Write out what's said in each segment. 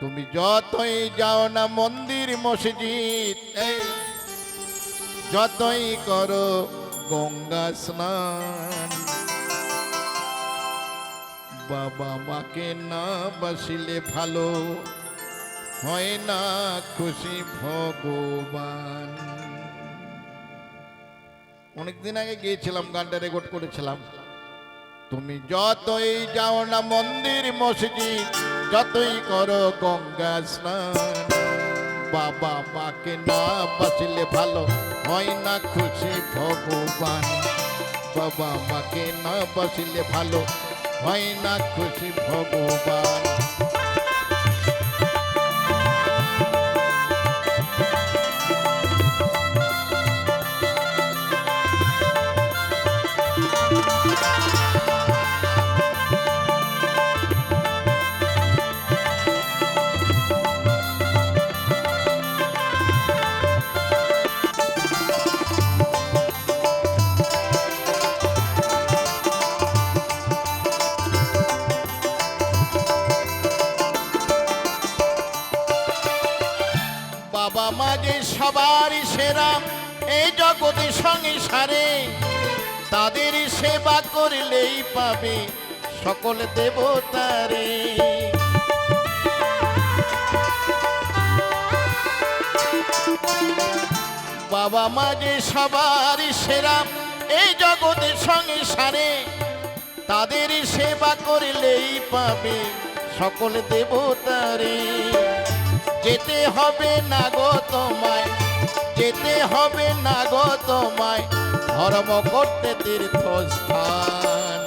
তুমি যতই যাও না মন্দির মসজিদ যতই করো গঙ্গা স্নান। বাবা মাকে না বাসিলে ভালো হয় না খুশি ভগবান। অনেকদিন আগে গিয়েছিলাম, গানটা রেকর্ড করেছিলাম। তুমি যতই যাও না মন্দির, মসজিদ, যতই করো গঙ্গা স্নান। বাবা মাকে না বাঁচলে ভালো হয় না খুশি ভগবান। বাবা মাকে না বাঁচলে ভালো হয় না খুশি ভগবান। যে সবারই সেরা, এই জগতে সংসারে তাদের সেবা করলেই পাবে সকল দেবতারে। বাবা মা যে সবারই সেরা, এই জগতে সংসারে তাদের সেবা করলেই পাবে সকল দেবতারে। যেতে হবে না গো যেতে হবে না গো তোমায়। ধর্ম করতে তীর্থস্থান।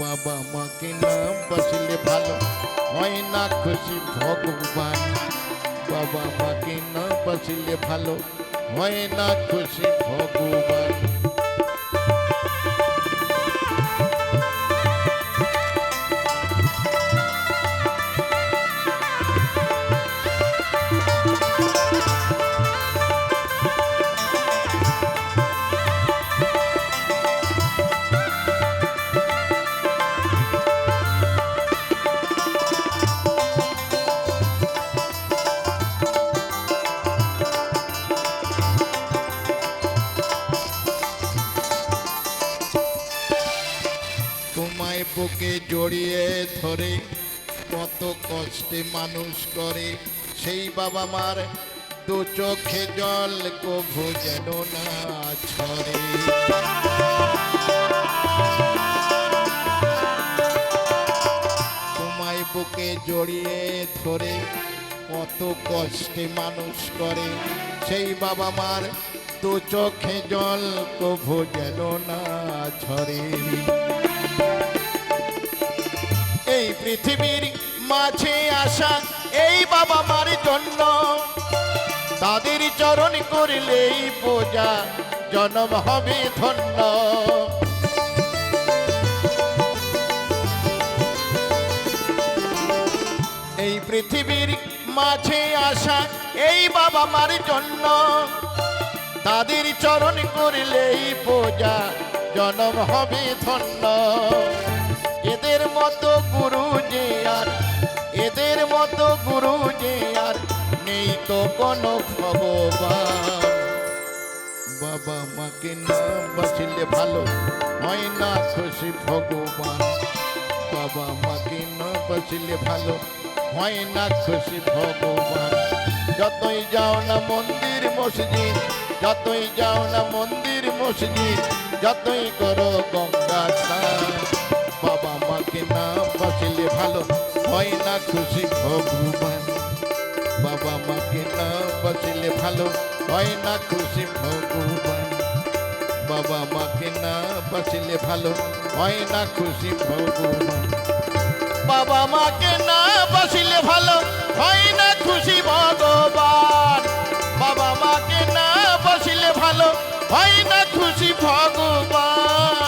বাবা মাকে না বসলে ভালো হয় না খুশি ভগবান। বাবা মাকে না বসলে ভালো হয় না খুশি ভগবান। বুকে জড়িয়ে ধরে, কত কষ্টে মানুষ করে। সেই বাবা মার দু চোখে জল, কভু যেন না ছড়ে। তোমায় বুকে জড়িয়ে ধরে, কত কষ্টে মানুষ করে। সেই বাবা মার দু চোখে জল, কভু যেন না ঝরে এই পৃথিবীর মাঝে আসা এই বাবা মার জন্য। তাদের চরণ করলেই পূজা জনম হবে ধন্য। এই পৃথিবীর মাঝে আসা এই বাবা মার জন্য। তাদের চরণ করলেই পূজা জনম হবে ধন্য। এদের মতো গুরু যে আর, এদের মতো গুরু যে আর নেই তো কোনো ভগবান। বাবা মাকে না বাঁচলে ভালো হয় না খুশি ভগবান। বাবা মাকে না বাঁচলে ভালো হয় না খুশি ভগবান। যতই যাও না মন্দির মসজিদ, যতই যাও না মন্দির মসজিদ, যতই করো গঙ্গা স্নান বাবা মাকে না বাঁচলে ভালো হয় না খুশি ভগবান। বাবা মাকে না বাঁচলে ভালো হয় না খুশি ভগবান। বাবা মাকে না বাঁচলে ভালো হয় না খুশি ভগবান। বাবা মাকে না বাঁচলে ভালো হয় না খুশি ভগবান। বাবা মাকে না বাঁচলে ভালো হয় না খুশি ভগবান।